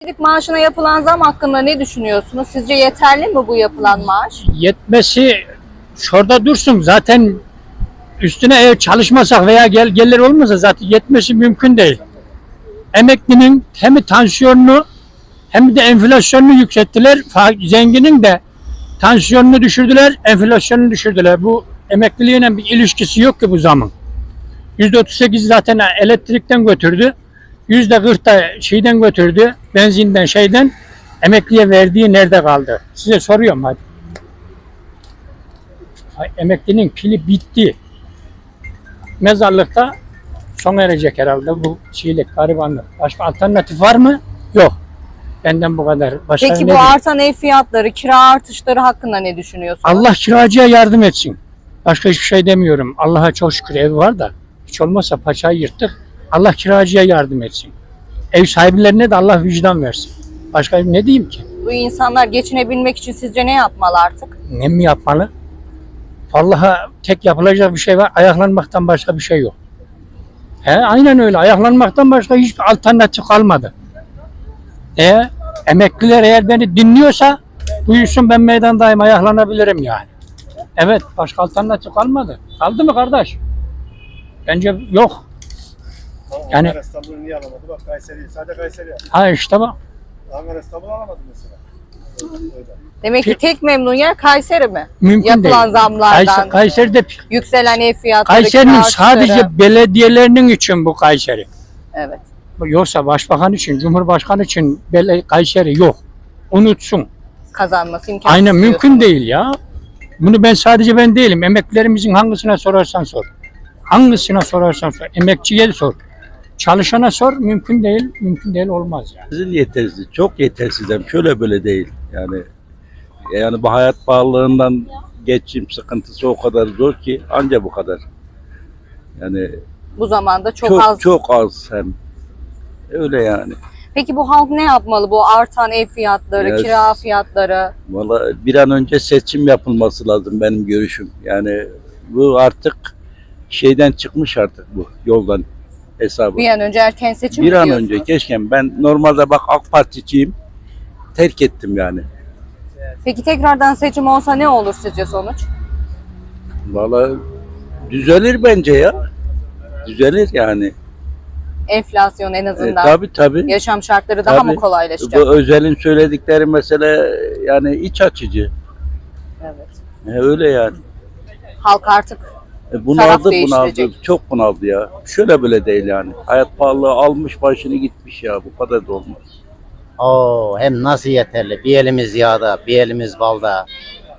Emeklilik maaşına yapılan zam hakkında ne düşünüyorsunuz? Sizce yeterli mi bu yapılan maaş? yetmesi şurada dursun zaten üstüne eğer çalışmasak veya gel gelir olmasa zaten yetmesi mümkün değil. Emeklinin hem tansiyonunu hem de enflasyonunu yükselttiler. Zenginin de tansiyonunu düşürdüler, enflasyonunu düşürdüler. Bu emekliliğine bir ilişkisi yok ki bu zamın. %38 zaten elektrikten götürdü. %40 da şeyden götürdü. Benzinden şeyden emekliye verdiği nerede kaldı? Size soruyorum hadi. Emeklinin pili bitti. Mezarlıkta sona erecek herhalde bu şeylik, garibanlık. Başka alternatif var mı? Yok. Benden bu kadar. Başka Peki bu diyeyim? artan ev fiyatları, kira artışları hakkında ne düşünüyorsunuz? Allah kiracıya yardım etsin. Başka hiçbir şey demiyorum. Allah'a çok şükür ev var da hiç olmazsa paçayı yırttık. Allah kiracıya yardım etsin. Ev sahiplerine de Allah vicdan versin. Başka ne diyeyim ki? Bu insanlar geçinebilmek için sizce ne yapmalı artık? Ne mi yapmalı? Vallahi tek yapılacak bir şey var. Ayaklanmaktan başka bir şey yok. He, aynen öyle. Ayaklanmaktan başka hiçbir alternatif kalmadı. E, emekliler eğer beni dinliyorsa buyursun ben meydandayım ayaklanabilirim yani. Evet başka alternatif kalmadı. Kaldı mı kardeş? Bence yok. Tamam, Yani- Ankara İstanbul'u niye alamadı? Bak Kayseri, sadece Kayseri. Ha işte bak. Ankara İstanbul alamadı mesela. Demek ki tek memnun yer Kayseri mi? Mümkün Yapılan değil. zamlardan, Kayseri, Kayseri'de yükselen ev fiyatları, Kayseri'nin sadece belediyelerinin için bu Kayseri. Evet. Yoksa başbakan için, cumhurbaşkanı için bele, Kayseri yok. Unutsun. Kazanması imkansız. Aynen mümkün diyorsunuz. değil ya. Bunu ben sadece ben değilim. Emeklilerimizin hangisine sorarsan sor. Hangisine sorarsan sor. Emekçiye sor. Çalışana sor. Mümkün değil. Mümkün değil olmaz yani. Sizin yetersiz, çok yetersiz hem şöyle böyle değil. Yani yani bu hayat pahalılığından geçim sıkıntısı o kadar zor ki anca bu kadar. Yani Bu zamanda çok, çok az. çok az hem. Öyle yani. Peki bu halk ne yapmalı? Bu artan ev fiyatları, Yes. kira fiyatları. Valla bir an önce seçim yapılması lazım benim görüşüm. Yani bu artık şeyden çıkmış artık bu yoldan hesabı. Bir an önce erken seçim Bir an önce keşke ben normalde bak AK Particiyim. Terk ettim yani. Peki tekrardan seçim olsa ne olur sizce sonuç? Valla düzelir bence ya. Düzelir yani. Enflasyon en E, azından. tabii tabii. Yaşam şartları daha mı kolaylaşacak? Bu Özel'in söyledikleri mesele yani iç açıcı. Evet. E, öyle yani. Halk artık E, bunaldı bunaldı. değiştirecek. Çok bunaldı ya. Şöyle böyle değil yani. Hayat pahalılığı almış başını gitmiş ya. Bu kadar da olmaz. Oo, hem nasıl yeterli. Bir elimiz yağda, bir elimiz balda.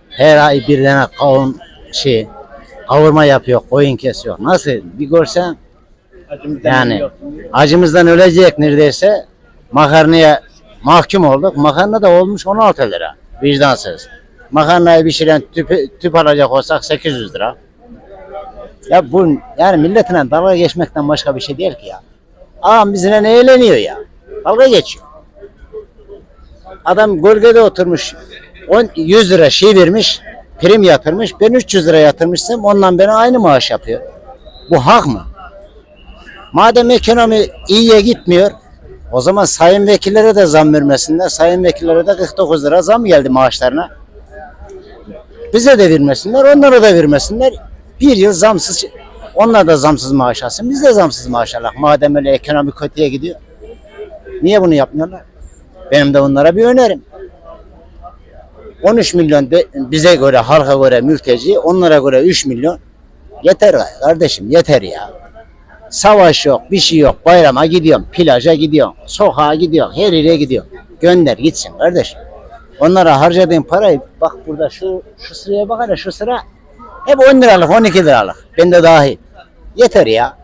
Her ay bir tane kavun şey kavurma yapıyor, koyun kesiyor. Nasıl? Bir görsen yani acımızdan ölecek neredeyse. Makarnaya mahkum olduk. Makarna da olmuş 16 lira. Vicdansız. Makarnayı pişiren tüp, tüp alacak olsak 800 lira. Ya bu yani milletine dalga geçmekten başka bir şey değil ki ya. Ağam bizimle ne eğleniyor ya? Dalga geçiyor. Adam gölgede oturmuş 10, 100 lira şey vermiş, prim yatırmış. Ben 300 lira yatırmışsam ondan bana aynı maaş yapıyor. Bu hak mı? Madem ekonomi iyiye gitmiyor, o zaman sayın vekillere de zam vermesinler. Sayın vekillere de 49 lira zam geldi maaşlarına. Bize de vermesinler, onlara da vermesinler. Bir yıl zamsız, onlar da zamsız maaş alsın, biz de zamsız maaş alalım. Madem öyle ekonomi kötüye gidiyor. Niye bunu yapmıyorlar? Benim de onlara bir önerim. 13 milyon de, bize göre, halka göre mülteci, onlara göre 3 milyon. Yeter kardeşim, yeter ya. Savaş yok, bir şey yok. Bayrama gidiyorum, plaja gidiyorum, sokağa gidiyorum, her yere gidiyorum. Gönder gitsin kardeşim. Onlara harcadığın parayı, bak burada şu şu sıraya bak hele şu sıra hep 10 liralık, 12 liralık. Ben de dahil. Yeter ya.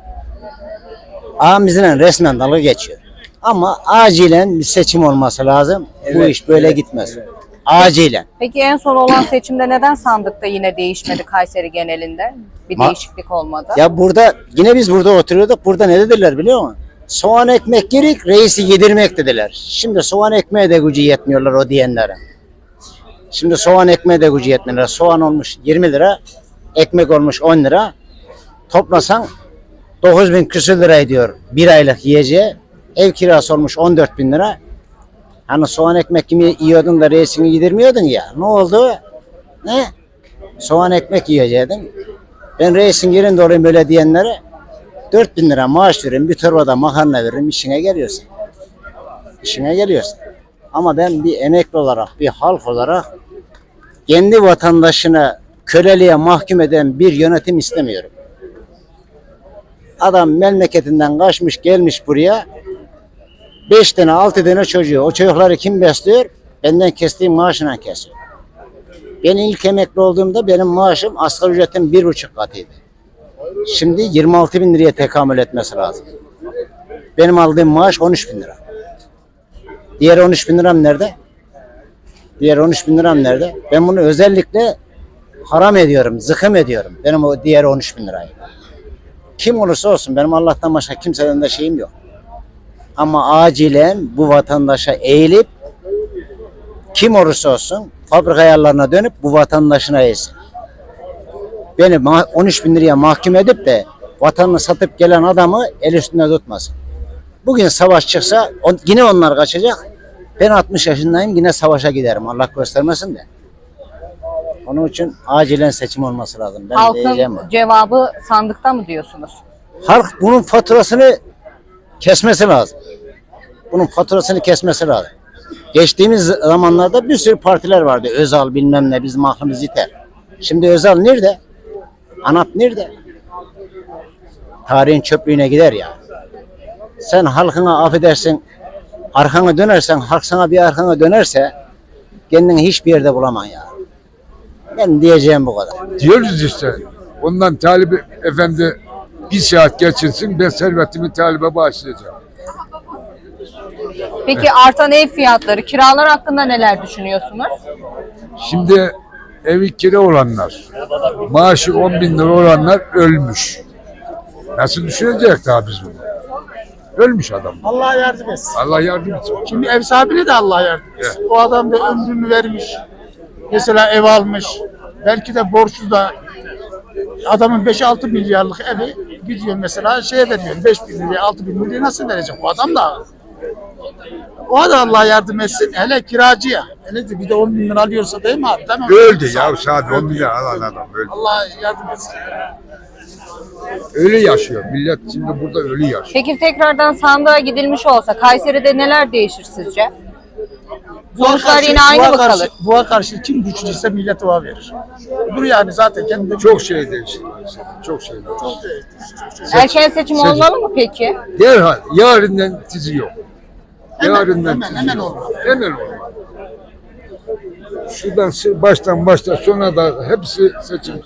Ağamızla resmen dalga geçiyor. Ama acilen bir seçim olması lazım. Bu iş böyle gitmez. Acilen. Peki en son olan seçimde neden sandıkta yine değişmedi Kayseri genelinde? Bir Ma- değişiklik olmadı. Ya burada yine biz burada oturuyorduk. Burada ne dediler biliyor musun? Soğan ekmek gerek, reisi yedirmek dediler. Şimdi soğan ekmeğe de gücü yetmiyorlar o diyenlere. Şimdi soğan ekmeğe de gücü yetmiyorlar. Soğan olmuş 20 lira, ekmek olmuş 10 lira. Toplasan 9 bin küsür lira ediyor bir aylık yiyeceği. Ev kirası olmuş 14 bin lira. Hani soğan ekmek gibi yiyordun da reisini yedirmiyordun ya. Ne oldu? Ne? Soğan ekmek yiyecektin. Ben reisin yerinde olayım böyle diyenlere 4000 lira maaş veririm, bir torbada makarna veririm, işine geliyorsun. İşine geliyorsun. Ama ben bir emekli olarak, bir halk olarak kendi vatandaşını köleliğe mahkum eden bir yönetim istemiyorum. Adam memleketinden kaçmış gelmiş buraya. Beş tane altı tane çocuğu. O çocukları kim besliyor? Benden kestiğim maaşına kesiyor. Ben ilk emekli olduğumda benim maaşım asgari ücretin bir buçuk katıydı. Şimdi 26 bin liraya tekamül etmesi lazım. Benim aldığım maaş 13 bin lira. Diğer 13 bin liram nerede? Diğer 13 bin liram nerede? Ben bunu özellikle haram ediyorum, zıkım ediyorum. Benim o diğer 13 bin lirayı. Kim olursa olsun benim Allah'tan başka kimseden de şeyim yok. Ama acilen bu vatandaşa eğilip kim olursa olsun fabrika ayarlarına dönüp bu vatandaşına eğilsin. Beni ma- 13 bin liraya mahkum edip de vatanını satıp gelen adamı el üstünde tutmasın. Bugün savaş çıksa yine onlar kaçacak. Ben 60 yaşındayım yine savaşa giderim Allah göstermesin de. Onun için acilen seçim olması lazım. Ben diyeceğim. Halkın cevabı sandıkta mı diyorsunuz? Halk bunun faturasını kesmesi lazım. Bunun faturasını kesmesi lazım. Geçtiğimiz zamanlarda bir sürü partiler vardı. Özal bilmem ne bizim aklımız yeter. Şimdi Özal nerede? ANAP nerede? Tarihin çöplüğüne gider ya. Sen halkına affedersin, arkana dönersen, halk sana bir arkana dönerse kendini hiçbir yerde bulamam ya. Ben diyeceğim bu kadar. Diyoruz işte. Ondan Talip Efendi bir saat geçirsin ben servetimi Talip'e bağışlayacağım. Peki artan ev fiyatları, kiralar hakkında neler düşünüyorsunuz? Şimdi evi kira olanlar, maaşı 10 bin lira olanlar ölmüş. Nasıl düşünecek daha biz bunu? Ölmüş adam. Allah yardım etsin. Allah yardım etsin. Şimdi ev sahibine de Allah yardım etsin. O adam da ömrünü vermiş. Mesela ev almış. Belki de borçlu da adamın 5-6 milyarlık evi gidiyor mesela şeye veriyor. 5 bin liraya 6 bin liraya nasıl verecek? O adam da o da Allah yardım etsin. Hele kiracıya. Hele de bir de 10 bin lira alıyorsa değil mi abi? Tamam. Öldü ya sadece 10 milyar alan adam öldü. Allah yardım etsin. Ölü yaşıyor. Millet şimdi burada ölü yaşıyor. Peki tekrardan sandığa gidilmiş olsa Kayseri'de neler değişir sizce? Sonuçlar yine aynı mı karşı, kalır? Buğa karşı kim güçlüyse millet ona verir. Dur yani zaten kendi Çok şey değişti. Çok şey değişti. değişti. Erken seçim Seçim. olmalı mı peki? Derhal yarından tizi yok. Hemen, Yarından hemen, tizi hemen yok. olmalı. Hemen olmalı. Şuradan sı- baştan başta sona da hepsi seçim.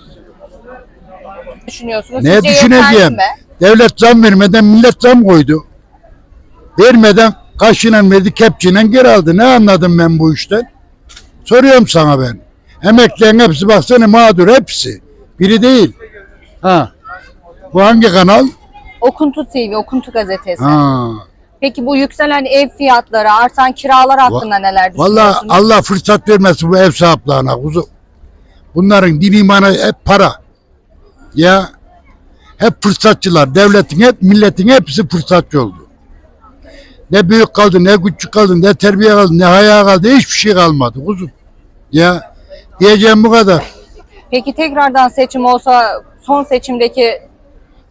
Düşünüyorsunuz. Ne Sizce yeterli düşüneceğim? mi? Devlet zam vermeden millet zam koydu. Vermeden kaşıyla verdi, kepçeyle geri aldı. Ne anladım ben bu işten? Soruyorum sana ben. Emeklilerin hepsi baksana mağdur hepsi. Biri değil. Ha. Bu hangi kanal? Okuntu TV, Okuntu gazetesi. Ha. Peki bu yükselen ev fiyatları, artan kiralar hakkında neler Vallahi düşünüyorsunuz? Allah fırsat vermesin bu ev sahiplerine kuzu. Bunların dibi imanı hep para. Ya hep fırsatçılar. Devletin hep milletin hepsi fırsatçı oldu. Ne büyük kaldı, ne küçük kaldı, ne terbiye kaldı, ne haya kaldı, hiçbir şey kalmadı kuzum. Ya diyeceğim bu kadar. Peki tekrardan seçim olsa son seçimdeki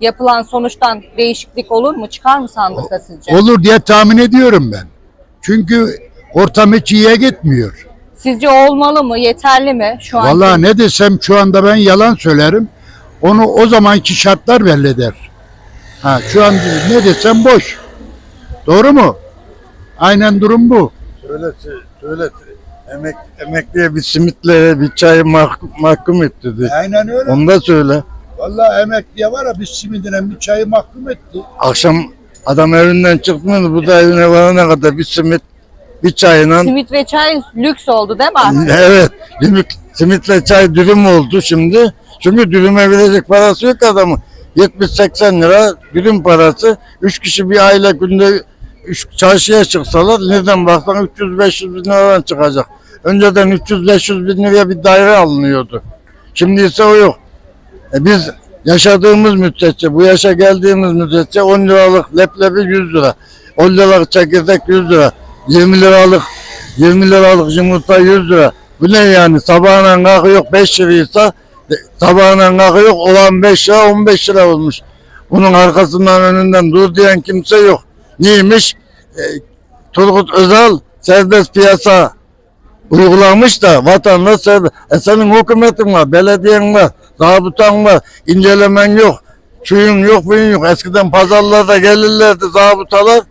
yapılan sonuçtan değişiklik olur mu? Çıkar mı sandıkta sizce? Olur diye tahmin ediyorum ben. Çünkü ortam hiç iyiye gitmiyor. Sizce olmalı mı? Yeterli mi şu an? Vallahi ne desem şu anda ben yalan söylerim. Onu o zamanki şartlar belli eder. Ha, şu an ne desem boş. Doğru mu? Aynen durum bu. Söyle söyle. Emek, emekliye bir simitle bir çay mahkum, mahkum etti de. Aynen öyle. Onu da söyle. Vallahi emekliye var ya bir simidine bir çayı mahkum etti. Akşam adam evinden çıkmıyor bu da evine varana kadar bir simit bir çayla Simit ve çay lüks oldu değil mi artık? evet simit, simitle çay dürüm oldu şimdi. Çünkü dürüme verecek parası yok adamın. 70-80 lira dürüm parası. Üç kişi bir aile günde çarşıya çıksalar nereden baksan 300-500 bin liradan çıkacak. Önceden 300-500 bin liraya bir daire alınıyordu. Şimdi ise o yok. E biz yaşadığımız müddetçe, bu yaşa geldiğimiz müddetçe 10 liralık leblebi 100 lira. 10 liralık çekirdek 100 lira. 20 liralık 20 liralık yumurta 100 lira. Bu ne yani? Sabahına kalkıyor 5 liraysa de- sabahına kalkıyor olan 5 lira 15 lira olmuş. Bunun arkasından önünden dur diyen kimse yok. Neymiş? E, Turgut Özal serbest piyasa uygulamış da vatandaş serbest. E senin hükümetin var, belediyen var, zabıtan var, incelemen yok. Şuyun yok, buyun yok. Eskiden pazarlarda gelirlerdi zabıtalar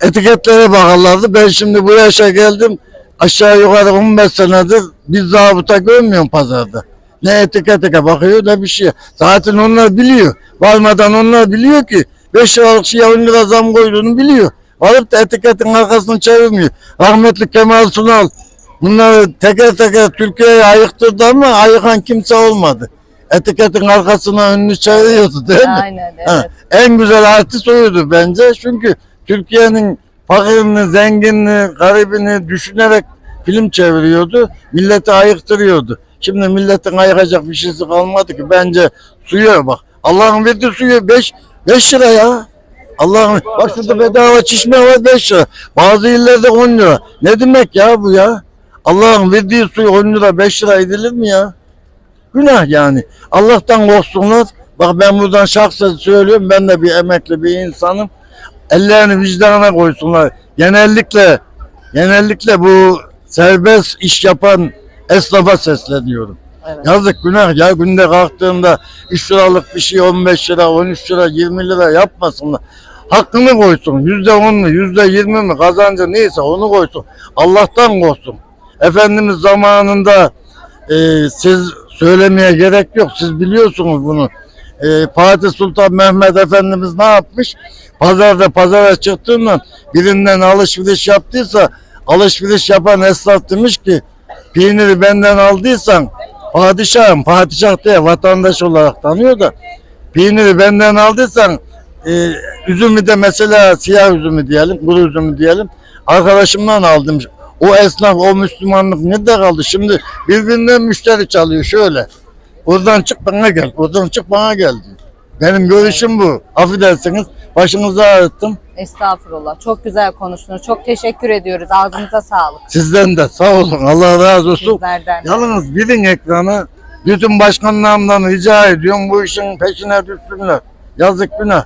etiketlere bakarlardı. Ben şimdi bu yaşa geldim. Aşağı yukarı 15 senedir bir zabıta görmüyorum pazarda. Ne etikete bakıyor ne bir şey. Zaten onlar biliyor. Varmadan onlar biliyor ki 5 liralık şeye 10 lira zam koyduğunu biliyor. Alıp da etiketin arkasını çevirmiyor. Rahmetli Kemal Sunal bunları teker teker Türkiye'ye ayıktırdı ama ayıkan kimse olmadı. Etiketin arkasına önünü çeviriyordu değil mi? Aynen Ha, evet. en güzel artist oydu bence. Çünkü Türkiye'nin fakirini, zenginini, garibini düşünerek film çeviriyordu. Milleti ayıktırıyordu. Şimdi milletin ayıkacak bir şeysi kalmadı ki. Bence suya bak. Allah'ın verdiği suyu 5 5 lira ya. Allah'ın bak şurada bedava çeşme var 5 lira. Bazı illerde 10 lira. Ne demek ya bu ya? Allah'ın verdiği suyu 10 lira 5 lira edilir mi ya? Günah yani. Allah'tan korksunlar. Bak ben buradan şahsen söylüyorum. Ben de bir emekli bir insanım. Ellerini vicdanına koysunlar. Genellikle genellikle bu serbest iş yapan esnafa sesleniyorum. Evet. Yazık günah ya günde kalktığında 3 liralık bir şey 15 lira 13 lira 20 lira yapmasınlar. Hakkını koysun. Yüzde on mu yüzde yirmi mi kazancı neyse onu koysun. Allah'tan korksun. Efendimiz zamanında e, siz söylemeye gerek yok. Siz biliyorsunuz bunu. E, Fatih Sultan Mehmet Efendimiz ne yapmış? Pazarda pazara çıktığında birinden alışveriş yaptıysa alışveriş yapan esnaf demiş ki peyniri benden aldıysan padişahım, padişah diye vatandaş olarak tanıyor da peyniri benden aldıysan e, üzümü de mesela siyah üzümü diyelim, kuru üzümü diyelim arkadaşımdan aldım. O esnaf, o Müslümanlık ne de kaldı? Şimdi birbirinden müşteri çalıyor şöyle. Oradan çık bana gel, oradan çık bana gel. Benim görüşüm bu. Affedersiniz, başınızı ağrıttım. Estağfurullah. Çok güzel konuştunuz. Çok teşekkür ediyoruz. Ağzınıza sağlık. Sizden de sağ olun, Allah razı olsun. Sizlerden. de. Yalnız gidin ekrana. Bütün başkanlarımdan rica ediyorum bu işin peşine düşsünler. Yazık günah.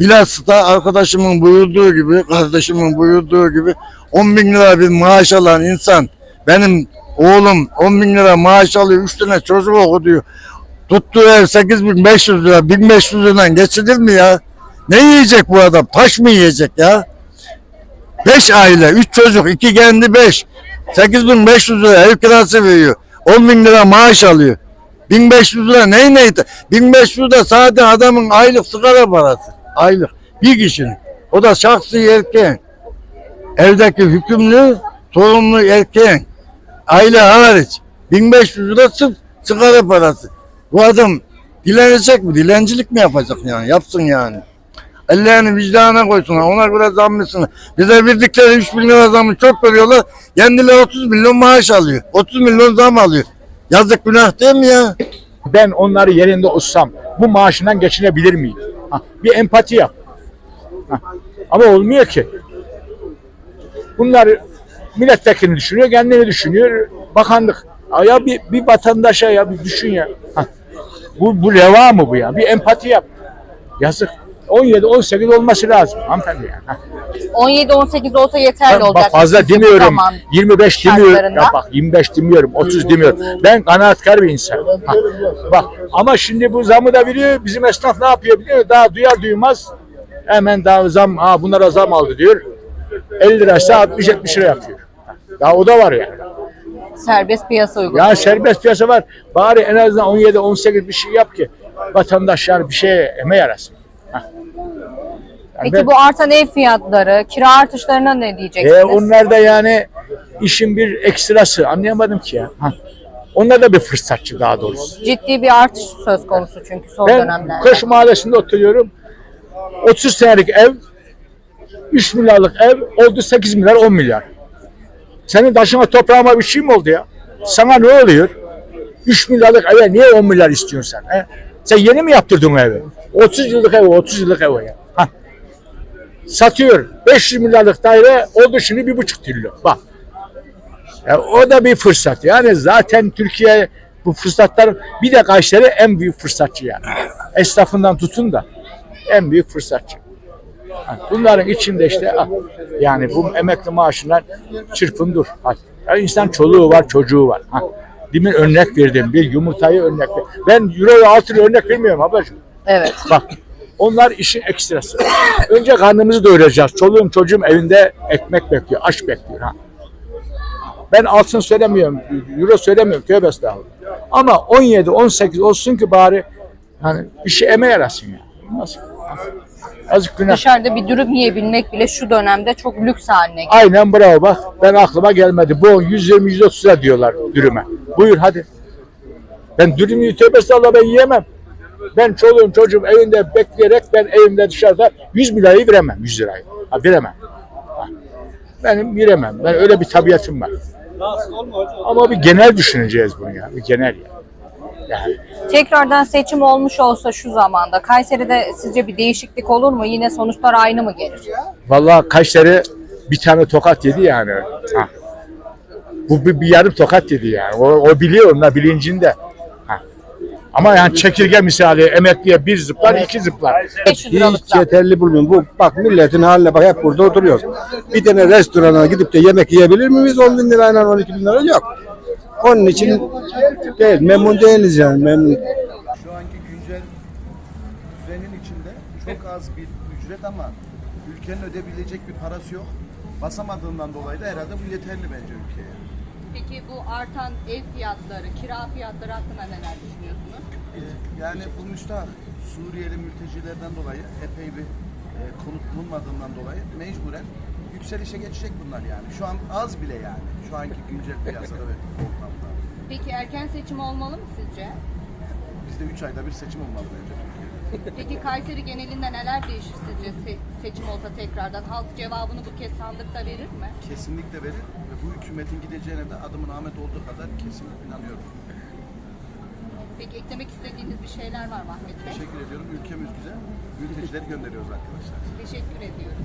Bilhassa arkadaşımın buyurduğu gibi, kardeşimin buyurduğu gibi 10 bin lira bir maaş alan insan, benim oğlum 10 bin lira maaş alıyor, 3 tane çocuk okutuyor. Tuttuğu ev 8500 lira, 1500 liradan geçilir mi ya? Ne yiyecek bu adam? Taş mı yiyecek ya? 5 aile, 3 çocuk, 2 kendi 5. 8500 lira ev kirası veriyor. 10 bin lira maaş alıyor. 1500 lira ney neydi? 1500 lira sadece adamın aylık sigara parası. Aylık. Bir kişinin. O da şahsi erkeğin. Evdeki hükümlü, sorumlu erkeğin. Aile hariç. 1500 lira sırf sigara parası. Bu adam dilenecek mi? Dilencilik mi yapacak yani? Yapsın yani. Ellerini vicdanına koysunlar. Ona göre zammısınlar. Bize verdikleri 3 bin lira çok veriyorlar. Kendileri 30 milyon maaş alıyor. 30 milyon zam alıyor. Yazık günah değil mi ya? ben onları yerinde olsam bu maaşından geçinebilir miyim? Ha, bir empati yap. Ha, Ama olmuyor ki. Bunlar milletvekilini düşünüyor, kendini düşünüyor. Bakanlık. Ya bir, bir vatandaşa ya bir düşün ya. Ha, Bu, bu reva mı bu ya? Bir empati yap. Yazık. 17-18 olması lazım hanımefendi yani. Ha. 17-18 olsa yeterli Bak, olacak. bak fazla demiyorum. zaman 25 demiyorum. Ya bak 25 demiyorum. 30 demiyorum. Ben kanaatkar bir insan. Ha, Bak ama şimdi bu zamı da veriyor. Bizim esnaf ne yapıyor biliyor musun? Daha duyar duymaz hemen daha zam ha bunlara zam aldı diyor. 50 liraysa 60-70 lira yapıyor. Daha o da var yani. Serbest piyasa uygulaması. Ya serbest piyasa var. Bari en azından 17-18 bir şey yap ki vatandaş yani bir şeye eme yarasın. Yani Peki ben- bu artan ev fiyatları, kira artışlarına ne diyeceksiniz? E, onlar da yani işin bir ekstrası anlayamadım ki ya. Ha. Onlar da bir fırsatçı daha doğrusu. Ciddi bir artış söz konusu çünkü son Ben dönemlerde. Koş Mahallesi'nde oturuyorum. 30 senelik ev, 3 milyarlık ev oldu 8 milyar 10 milyar. Senin taşına toprağıma bir şey mi oldu ya? Sana ne oluyor? 3 milyarlık eve niye 10 milyar istiyorsun sen? He? Sen yeni mi yaptırdın o evi? 30 yıllık ev, 30 yıllık ev ya. Hah. satıyor. 500 milyarlık daire oldu şimdi bir buçuk trilyon. Bak. Ya o da bir fırsat. Yani zaten Türkiye bu fırsatlar bir de Kayseri en büyük fırsatçı yani. Esnafından tutun da en büyük fırsatçı. Bunların içinde işte ah, yani bu emekli maaşından çırpın dur. Hadi. Ya insan çoluğu var, çocuğu var. Demin örnek verdim. Bir yumurtayı örnek ver. Ben euro 6 lira örnek vermiyorum ablacığım. Evet. Bak onlar işin ekstrası. Önce karnımızı doyuracağız. Çoluğum çocuğum evinde ekmek bekliyor, aş bekliyor. Ha. Ben altın söylemiyorum, euro söylemiyorum. Tövbe estağfurullah. Ama 17, 18 olsun ki bari hani şey eme yarasın ya. Nasıl? Azıcık günah. Dışarıda bir dürüm yiyebilmek bile şu dönemde çok lüks haline geldi. Aynen bravo bak. Ben aklıma gelmedi. Bu 120-130 lira diyorlar dürüme. Buyur hadi. Ben dürümü tövbe estağfurullah ben yiyemem. Ben çoluğum çocuğum evinde bekleyerek ben evimde dışarıda 100 lirayı veremem 100 lirayı. Ha, veremem. Ha. Benim veremem. Ben öyle bir tabiatım var. Ama bir genel düşüneceğiz bunu ya. Bir genel ya. Yani Tekrardan seçim olmuş olsa şu zamanda Kayseri'de sizce bir değişiklik olur mu? Yine sonuçlar aynı mı gelir? Vallahi Kayseri bir tane tokat yedi yani. Ha. Bu bir, bir yarım tokat yedi yani. O, o biliyor onlar bilincinde. Ha. Ama yani çekirge misali emekliye bir zıplar, iki zıplar. 500 liralık Hiç zam. yeterli bulmuyorum. Bu bak milletin haline bak hep burada oturuyoruz. Bir tane restorana gidip de yemek yiyebilir miyiz 10 bin lirayla 12 bin lira yok. Onun için değil, memnun değiliz yani memnun. Şu anki güncel düzenin içinde çok az bir ücret ama ülkenin ödeyebilecek bir parası yok. Basamadığından dolayı da herhalde bu yeterli bence ülkeye. Peki bu artan ev fiyatları, kira fiyatları hakkında neler düşünüyorsunuz? Ee, Yani bu müstahak Suriyeli mültecilerden dolayı epey bir e, konut bulunmadığından dolayı mecburen yükselişe geçecek bunlar yani. Şu an az bile yani. Şu anki güncel piyasada ve ortamda. Peki erken seçim olmalı mı sizce? Bizde 3 ayda bir seçim olmalı bence Türkiye'de. Peki Kayseri genelinde neler değişir sizce se- seçim olsa tekrardan? Halk cevabını bu kez sandıkta verir mi? Kesinlikle verir ve bu hükümetin gideceğine de adımın Ahmet olduğu kadar kesin inanıyorum. Peki eklemek istediğiniz bir şeyler var mı Ahmet Bey? Teşekkür ediyorum. Ülkemiz güzel. Mültecileri gönderiyoruz arkadaşlar. Teşekkür ediyoruz.